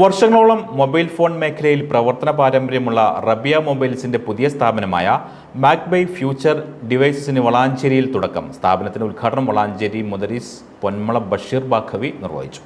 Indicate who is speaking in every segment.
Speaker 1: വർഷങ്ങളോളം mobile phone മേഖലയിൽ പ്രവർത്തന പാരമ്പര്യമുള്ള റബിയ മൊബൈൽസിന്റെ പുതിയ സ്ഥാപനമായ മാക്ബൈ ഫ്യൂച്ചർ ഡിവൈസസിന് വളാഞ്ചേരിയിൽ തുടക്കം. സ്ഥാപനത്തിന്റെ ഉദ്ഘാടനം വളാഞ്ചേരി മുദരീസ് പൊന്മള ബഷീർ ബാഖവി നിർവഹിച്ചു.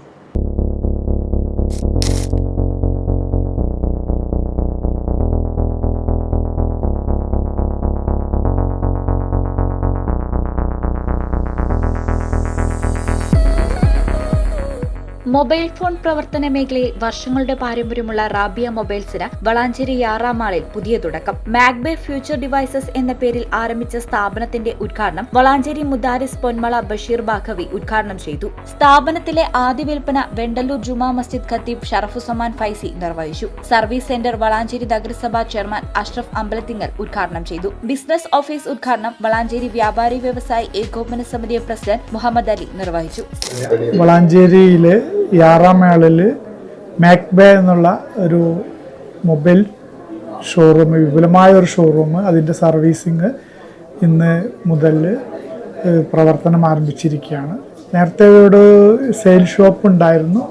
Speaker 2: മൊബൈൽ ഫോൺ പ്രവർത്തന മേഖലയിൽ വർഷങ്ങളുടെ പാരമ്പര്യമുള്ള റാബിയ മൊബൈൽസിന് വളാഞ്ചേരി യാറാമാളിൽ പുതിയ തുടക്കം. മാഗ്ബേ ഫ്യൂച്ചർ ഡിവൈസസ് എന്ന പേരിൽ ആരംഭിച്ച സ്ഥാപനത്തിന്റെ ഉദ്ഘാടനം വളാഞ്ചേരി മുദാരിസ് പൊന്മള ബഷീർ ബാഖവി ഉദ്ഘാടനം ചെയ്തു. സ്ഥാപനത്തിലെ ആദ്യ വിൽപ്പന വെണ്ടല്ലൂർ ജുമാ മസ്ജിദ് ഖത്തീബ് ഷറഫുസമാൻ ഫൈസി നിർവഹിച്ചു. സർവീസ് സെന്റർ വളാഞ്ചേരി നഗരസഭാ ചെയർമാൻ അഷ്റഫ് അമ്പലത്തിങ്ങൽ ഉദ്ഘാടനം ചെയ്തു. ബിസിനസ് ഓഫീസ് ഉദ്ഘാടനം വളാഞ്ചേരി വ്യാപാരി വ്യവസായി ഏകോപന സമിതി പ്രസിഡന്റ് മുഹമ്മദ് അലി നിർവഹിച്ചു.
Speaker 3: വളാഞ്ചേരിയിൽ യാറാമേളിൽ മാക്ബേ എന്നുള്ള ഒരു മൊബൈൽ ഷോറൂം വിപുലമായ ഒരു ഷോറൂം അതിന്റെ സർവീസിങ് ഇന്ന് മുതൽ പ്രവർത്തനം ആരംഭിച്ചിരിക്കുകയാണ്. നേരത്തെ ഒരു സെയിൽ ഷോപ്പ് ഉണ്ടായിരുന്നു.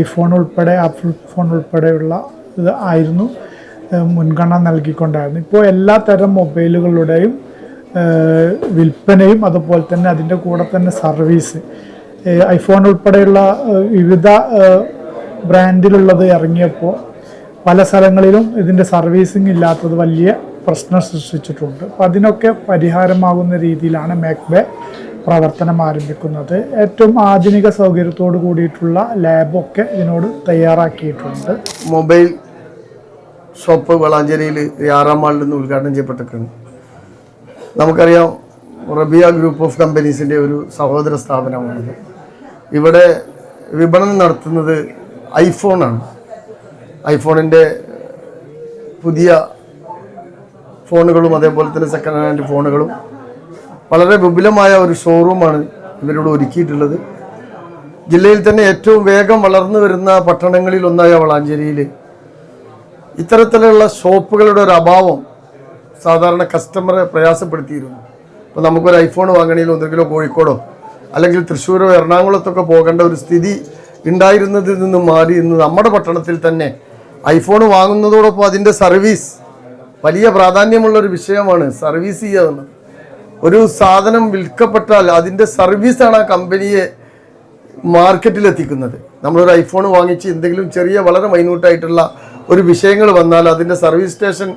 Speaker 3: ഐഫോൺ ഉൾപ്പെടെ ആപ്പിൾ ഫോൺ ഉൾപ്പെടെയുള്ള ഇത് ആയിരുന്നു മുൻഗണന നൽകിക്കൊണ്ടായിരുന്നു. ഇപ്പോൾ എല്ലാ തരം മൊബൈലുകളുടെയും വിൽപ്പനയും അതുപോലെ തന്നെ അതിന്റെ കൂടെ തന്നെ സർവീസ് ഐഫോൺ ഉൾപ്പെടെയുള്ള വിവിധ ബ്രാൻഡിലുള്ളത് ഇറങ്ങിയപ്പോൾ പല സ്ഥലങ്ങളിലും ഇതിന്റെ സർവീസിങ് ഇല്ലാത്തത് വലിയ പ്രശ്നം സൃഷ്ടിച്ചിട്ടുണ്ട്. അപ്പോൾ അതിനൊക്കെ പരിഹാരമാകുന്ന രീതിയിലാണ് മേക്ബേ പ്രവർത്തനം ആരംഭിക്കുന്നത്. ഏറ്റവും ആധുനിക സൗകര്യത്തോട് കൂടിയിട്ടുള്ള ലാബൊക്കെ ഇതിനോട് തയ്യാറാക്കിയിട്ടുണ്ട്.
Speaker 4: മൊബൈൽ ഷോപ്പ് വളാഞ്ചേരിയിൽ ആറാം മാളിൽ നിന്ന് ഉദ്ഘാടനം ചെയ്യപ്പെട്ടിട്ടുണ്ട് നമുക്കറിയാം റബിയ ഗ്രൂപ്പ് ഓഫ് കമ്പനീസിന്റെ ഒരു സഹോദര സ്ഥാപനമാണിത്. ഇവിടെ വിപണനം നടത്തുന്നത് ഐഫോണാണ് ഐഫോണിന്റെ പുതിയ ഫോണുകളും അതേപോലെ തന്നെ സെക്കൻഡ് ഹാൻഡ് ഫോണുകളും വളരെ വിപുലമായ ഒരു ഷോറൂമാണ് ഇവരോട് ഒരുക്കിയിട്ടുള്ളത്. ജില്ലയിൽ തന്നെ ഏറ്റവും വേഗം വളർന്നു വരുന്ന പട്ടണങ്ങളിൽ ഒന്നായ വളാഞ്ചേരിയിൽ ഇത്തരത്തിലുള്ള ഷോപ്പുകളുടെ ഒരു അഭാവം സാധാരണ കസ്റ്റമറെ പ്രയാസപ്പെടുത്തിയിരുന്നു. അപ്പോൾ നമുക്കൊരു ഐഫോൺ വാങ്ങണമെങ്കിൽ ഒന്നെങ്കിലോ കോഴിക്കോടോ അല്ലെങ്കിൽ തൃശ്ശൂരോ എറണാകുളത്തൊക്കെ പോകേണ്ട ഒരു സ്ഥിതി ഉണ്ടായിരുന്നതിൽ നിന്ന് മാറി ഇന്ന് നമ്മുടെ പട്ടണത്തിൽ തന്നെ ഐഫോൺ വാങ്ങുന്നതോടൊപ്പം അതിന്റെ സർവീസ് വലിയ പ്രാധാന്യമുള്ള ഒരു വിഷയമാണ് സർവീസ് ചെയ്യുക എന്നുള്ളത് ഒരു സാധനം വിൽക്കപ്പെട്ടാൽ അതിന്റെ സർവീസാണ് ആ കമ്പനിയെ മാർക്കറ്റിലെത്തിക്കുന്നത് നമ്മളൊരു ഐഫോൺ വാങ്ങിച്ച് എന്തെങ്കിലും ചെറിയ വളരെ മൈന്യൂട്ടായിട്ടുള്ള ഒരു വിഷയങ്ങൾ വന്നാൽ അതിന്റെ സർവീസ് സ്റ്റേഷൻ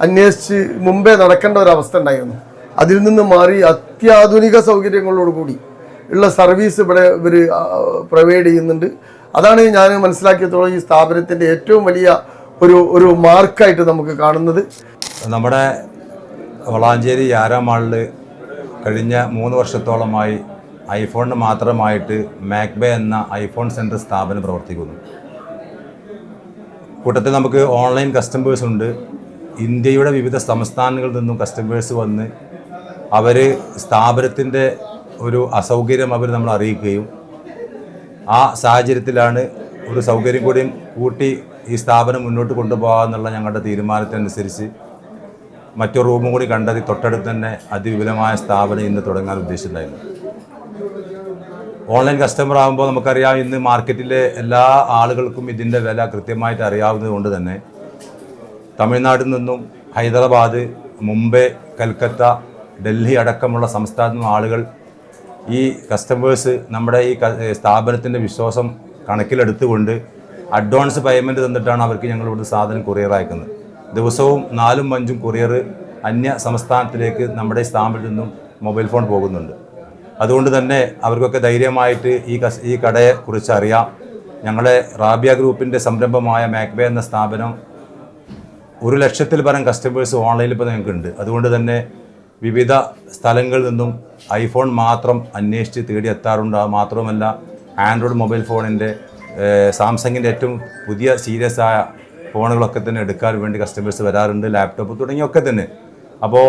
Speaker 4: അന്വേഷിച്ച് മുമ്പേ നടക്കേണ്ട ഒരു അവസ്ഥ ഉണ്ടായിരുന്നു. അതിൽ നിന്ന് മാറി അത്യാധുനിക സൗകര്യങ്ങളോട് കൂടി ഉള്ള സർവീസ് ഇവിടെ ഇവർ പ്രൊവൈഡ് ചെയ്യുന്നുണ്ട്. അതാണ് ഞാൻ മനസ്സിലാക്കിയത്തോളം ഈ സ്ഥാപനത്തിന്റെ ഏറ്റവും വലിയ ഒരു ഒരു മാർക്കായിട്ട് നമുക്ക് കാണുന്നത്.
Speaker 5: നമ്മുടെ വളാഞ്ചേരി യാരാമാളിൽ കഴിഞ്ഞ മൂന്ന് വർഷത്തോളമായി ഐഫോണിന് മാത്രമായിട്ട് മാക്ബേ എന്ന ഐഫോൺ സെന്റർ സ്ഥാപനം പ്രവർത്തിക്കുന്നു. കൂട്ടത്തിൽ നമുക്ക് ഓൺലൈൻ കസ്റ്റമേഴ്സ് ഉണ്ട്. ഇന്ത്യയുടെ വിവിധ സംസ്ഥാനങ്ങളിൽ നിന്നും കസ്റ്റമേഴ്സ് വന്ന് അവർ സ്ഥാപനത്തിന്റെ ഒരു അസൗകര്യം അവർ നമ്മൾ അറിയിക്കുകയും ആ സാഹചര്യത്തിലാണ് ഒരു സൗകര്യം കൂടിയും കൂട്ടി ഈ സ്ഥാപനം മുന്നോട്ട് കൊണ്ടുപോകാമെന്നുള്ള ഞങ്ങളുടെ തീരുമാനത്തിനനുസരിച്ച് മറ്റൊരു റൂമും കൂടി കണ്ടെത്തി തൊട്ടടുത്ത് തന്നെ അതിവിപുലമായ സ്ഥാപനം ഇന്ന് തുടങ്ങാൻ ഉദ്ദേശിച്ചിട്ടുണ്ടായിരുന്നു. ഓൺലൈൻ കസ്റ്റമർ ആകുമ്പോൾ നമുക്കറിയാം ഇന്ന് മാർക്കറ്റിലെ എല്ലാ ആളുകൾക്കും ഇതിന്റെ വില കൃത്യമായിട്ട് അറിയാവുന്നത് കൊണ്ട് തന്നെ തമിഴ്നാട്ടിൽ നിന്നും ഹൈദരാബാദ് മുംബൈ കൽക്കത്ത ഡൽഹി അടക്കമുള്ള സംസ്ഥാനത്തു നിന്നും ആളുകൾ ഈ കസ്റ്റമേഴ്സ് നമ്മുടെ ഈ സ്ഥാപനത്തിന്റെ വിശ്വാസം കണക്കിലെടുത്തുകൊണ്ട് അഡ്വാൻസ് പേയ്മെന്റ് തന്നിട്ടാണ് അവർക്ക് ഞങ്ങൾ ഇവിടുന്ന് സാധനം കൊറിയർ അയക്കുന്നത്. ദിവസവും നാലും അഞ്ചും കൊറിയർ അന്യ സംസ്ഥാനത്തിലേക്ക് നമ്മുടെ സ്ഥാപനത്തിൽ നിന്നും മൊബൈൽ ഫോൺ പോകുന്നുണ്ട്. അതുകൊണ്ട് തന്നെ അവർക്കൊക്കെ ധൈര്യമായിട്ട് ഈ കസ് ഈ കടയെ കുറിച്ച് അറിയാം. ഞങ്ങളെ റാബിയ ഗ്രൂപ്പിന്റെ സംരംഭമായ മാക്ബേ എന്ന സ്ഥാപനം ഒരു ലക്ഷത്തിൽ പരം കസ്റ്റമേഴ്സ് ഓൺലൈനിൽ ഇപ്പോൾ ഞങ്ങൾക്കുണ്ട്. അതുകൊണ്ട് തന്നെ വിവിധ സ്ഥലങ്ങളിൽ നിന്നും ഐഫോൺ മാത്രം അന്വേഷിച്ച് തേടി എത്താറുണ്ട്. അത് മാത്രമല്ല ആൻഡ്രോയിഡ് മൊബൈൽ ഫോണിന്റെ സാംസങ്ങിന്റെ ഏറ്റവും പുതിയ സീരിയസ് ആയ ഫോണുകളൊക്കെ തന്നെ എടുക്കാൻ വേണ്ടി കസ്റ്റമേഴ്സ് വരാറുണ്ട് ലാപ്ടോപ്പ് തുടങ്ങിയൊക്കെ തന്നെ. അപ്പോൾ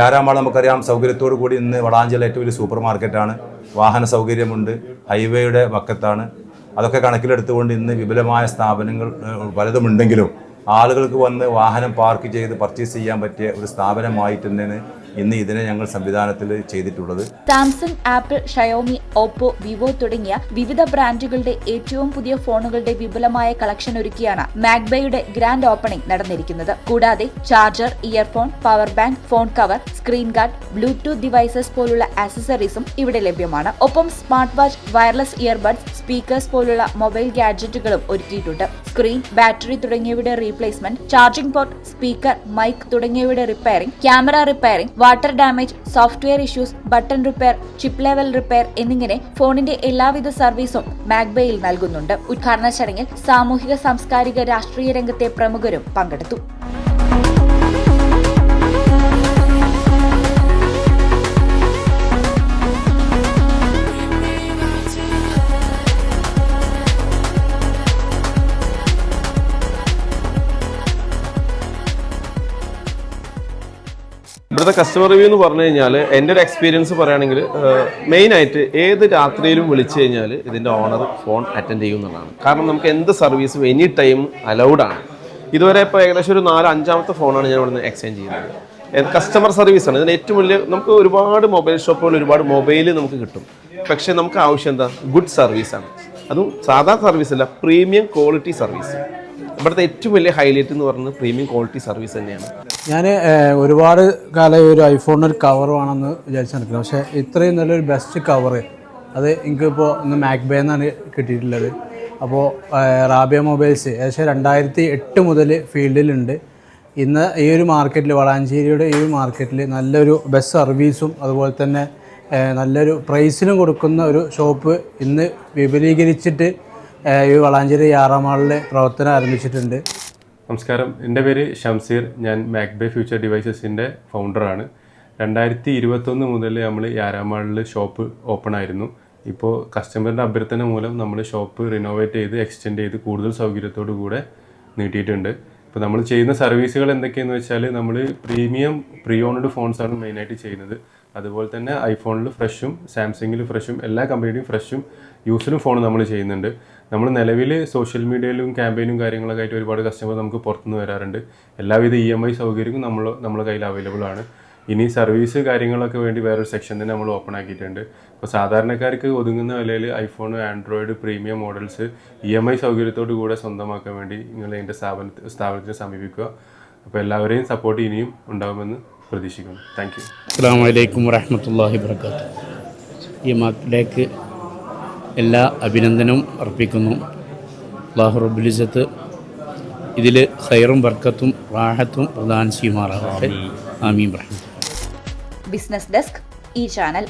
Speaker 5: യാരാമാൾ നമുക്കറിയാം സൗകര്യത്തോടു കൂടി ഇന്ന് വളാഞ്ചേരി ഏറ്റവും വലിയ സൂപ്പർ മാർക്കറ്റാണ് വാഹന സൗകര്യമുണ്ട് ഹൈവേയുടെ വക്കത്താണ്. അതൊക്കെ കണക്കിലെടുത്തുകൊണ്ട് ഇന്ന് വിപുലമായ സ്ഥാപനങ്ങൾ പലതുമുണ്ടെങ്കിലും ആളുകൾക്ക് വന്ന് വാഹനം പാർക്ക് ചെയ്ത് പർച്ചേസ് ചെയ്യാൻ പറ്റിയ ഒരു സ്ഥാപനമായിട്ട് തന്നെയാണ് ഇന്ന് ഇതിനെ ഞങ്ങൾ സംവിധാനത്തിൽ ചെയ്തിട്ടുള്ളത്.
Speaker 2: Samsung Apple Xiaomi Oppo Vivo തുടങ്ങിയ വിവിധ ബ്രാൻഡുകളുടെ ഏറ്റവും പുതിയ ഫോണുകളുടെ വിപുലമായ കളക്ഷൻ ഒരുക്കിയാണ് മാക്ബയുടെ ഗ്രാൻഡ് ഓപ്പണിംഗ് നടന്നിരിക്കുന്നത്. കൂടാതെ charger earphone power bank phone cover screen guard Bluetooth devices പോലുള്ള ആക്സസറീസും ഇവിടെ ലഭ്യമാണ്. ഒപ്പം smart watch wireless earbuds speakers mobile mobile ഗാഡ്ജറ്റുകളും ഒരുക്കിയിട്ടുണ്ട്. സ്ക്രീൻ ബാറ്ററി തുടങ്ങിയവയുടെ replacement charging port speaker mic തുടങ്ങിയവയുടെ repairing camera repairing water damage software issues button repair chip level repair എന്നിങ്ങനെ ഫോണിന്റെ എല്ലാവിധ സർവീസും മാഗ്ബയിൽ നൽകുന്നുണ്ട്. ഉദ്ഘാടന ചടങ്ങിൽ സാമൂഹിക സാംസ്കാരിക രാഷ്ട്രീയ രംഗത്തെ പ്രമുഖരും പങ്കെടുത്തു.
Speaker 6: ഇവിടുത്തെ കസ്റ്റമർ റിവ്യൂ എന്ന് പറഞ്ഞു കഴിഞ്ഞാൽ എന്റെ ഒരു എക്സ്പീരിയൻസ് പറയുകയാണെങ്കിൽ മെയിനായിട്ട് ഏത് രാത്രിയിലും വിളിച്ചു കഴിഞ്ഞാൽ ഇതിന്റെ ഓണർ ഫോൺ അറ്റൻഡ് ചെയ്യും എന്നുള്ളതാണ്. കാരണം നമുക്ക് എന്ത് സർവീസും എനി ടൈം അലൗഡ് ആണ്. ഇതുവരെ ഇപ്പോൾ ഏകദേശം ഒരു നാല് അഞ്ചാമത്തെ ഫോണാണ് ഞാൻ ഇവിടുന്ന് എക്സ്ചേഞ്ച് ചെയ്യുന്നത്. കസ്റ്റമർ സർവീസാണ് ഇതിന് ഏറ്റവും വലിയ നമുക്ക് ഒരുപാട് മൊബൈൽ ഷോപ്പുകൾ ഒരുപാട് മൊബൈൽ നമുക്ക് കിട്ടും. പക്ഷേ നമുക്ക് ആവശ്യം എന്താ? ഗുഡ് സർവീസാണ് അതും സാധാ സർവീസല്ല പ്രീമിയം ക്വാളിറ്റി സർവീസ് ഇവിടുത്തെ ഏറ്റവും വലിയ ഹൈലൈറ്റ് എന്ന് പറയുന്നത് പ്രീമിയം ക്വാളിറ്റി സർവീസ് തന്നെയാണ്.
Speaker 7: ഞാൻ ഒരുപാട് കാലം ഒരു ഐഫോണിന് ഒരു കവർ വേണമെന്ന് വിചാരിച്ചു നടക്കുന്നത് പക്ഷേ ഇത്രയും നല്ലൊരു ബെസ്റ്റ് കവർ അത് എനിക്കിപ്പോൾ ഇന്ന് മാക്ബേ എന്നാണ് കിട്ടിയിട്ടുള്ളത്. അപ്പോൾ റാബിയ മൊബൈൽസ് ഏകദേശം രണ്ടായിരത്തി എട്ട് മുതൽ ഫീൽഡിലുണ്ട്. ഇന്ന് ഈ ഒരു മാർക്കറ്റിൽ വളാഞ്ചേരിയുടെ ഈ ഒരു മാർക്കറ്റിൽ നല്ലൊരു ബസ് സർവീസും അതുപോലെ തന്നെ നല്ലൊരു പ്രൈസിനും കൊടുക്കുന്ന ഒരു ഷോപ്പ് ഇന്ന് വിപുലീകരിച്ചിട്ട് ഈ വളാഞ്ചേരി ആറാമാളിൽ പ്രവർത്തനം ആരംഭിച്ചിട്ടുണ്ട്.
Speaker 8: നമസ്കാരം. എന്റെ പേര് ഷംസീർ. ഞാൻ മാക്ബേ ഫ്യൂച്ചർ ഡിവൈസസിന്റെ ഫൗണ്ടറാണ് രണ്ടായിരത്തി ഇരുപത്തൊന്ന് മുതൽ നമ്മൾ യാരാമാളിൽ ഷോപ്പ് ഓപ്പൺ ആയിരുന്നു. ഇപ്പോൾ കസ്റ്റമറിന്റെ അഭ്യർത്ഥന മൂലം നമ്മൾ ഷോപ്പ് റിനോവേറ്റ് ചെയ്ത് എക്സ്റ്റെൻഡ് ചെയ്ത് കൂടുതൽ സൗകര്യത്തോടു കൂടെ നീട്ടിയിട്ടുണ്ട്. ഇപ്പോൾ നമ്മൾ ചെയ്യുന്ന സർവീസുകൾ എന്തൊക്കെയെന്ന് വെച്ചാൽ നമ്മൾ പ്രീമിയം പ്രീ ഓൺഡ് ഫോൺസാണ് മെയിനായിട്ട് ചെയ്യുന്നത്. അതുപോലെ തന്നെ ഐഫോണിൽ ഫ്രഷും സാംസങ്ങിൽ ഫ്രഷും എല്ലാ കമ്പനിയുടെയും ഫ്രഷും യൂസിലും ഫോൺ നമ്മൾ ചെയ്യുന്നുണ്ട്. നമ്മൾ നിലവിൽ സോഷ്യൽ മീഡിയയിലും ക്യാമ്പയിനും കാര്യങ്ങളൊക്കെ ആയിട്ട് ഒരുപാട് കസ്റ്റമർ നമുക്ക് പുറത്തുനിന്ന് വരാറുണ്ട്. എല്ലാവിധ ഇ എം ഐ സൗകര്യവും നമ്മൾ നമ്മുടെ കയ്യിൽ അവൈലബിൾ ആണ്. ഇനി സർവീസ് കാര്യങ്ങളൊക്കെ വേണ്ടി വേറൊരു സെക്ഷൻ തന്നെ നമ്മൾ ഓപ്പൺ ആക്കിയിട്ടുണ്ട്. അപ്പോൾ സാധാരണക്കാർക്ക് ഒതുങ്ങുന്ന വിലയിൽ iPhone Android premium models E M I സൗകര്യത്തോടു കൂടെ സ്വന്തമാക്കാൻ വേണ്ടി നിങ്ങൾ എന്റെ സ്ഥാപന സ്ഥാപനത്തിനെ സമീപിക്കുക. അപ്പോൾ എല്ലാവരെയും സപ്പോർട്ട് ഇനിയും ഉണ്ടാകുമെന്ന് പ്രതീക്ഷിക്കുന്നു. താങ്ക് യു
Speaker 9: അസ്സാം വലൈക്കും വറഹമത്തല്ലാഹി വർക്കാത്തു ഈ മക്കളിലേക്ക് എല്ലാ അഭിനന്ദനവും അർപ്പിക്കുന്നു. അള്ളാഹു റബുലിസത്ത് ഇതിൽ ഹൈറും ബർക്കത്തും റാഹത്തും പ്രധാനം ചെയ്യുമാറാകട്ടെ. ആമീൻ.
Speaker 2: ബിസിനസ് ഡെസ്ക് ഈ ചാനൽ.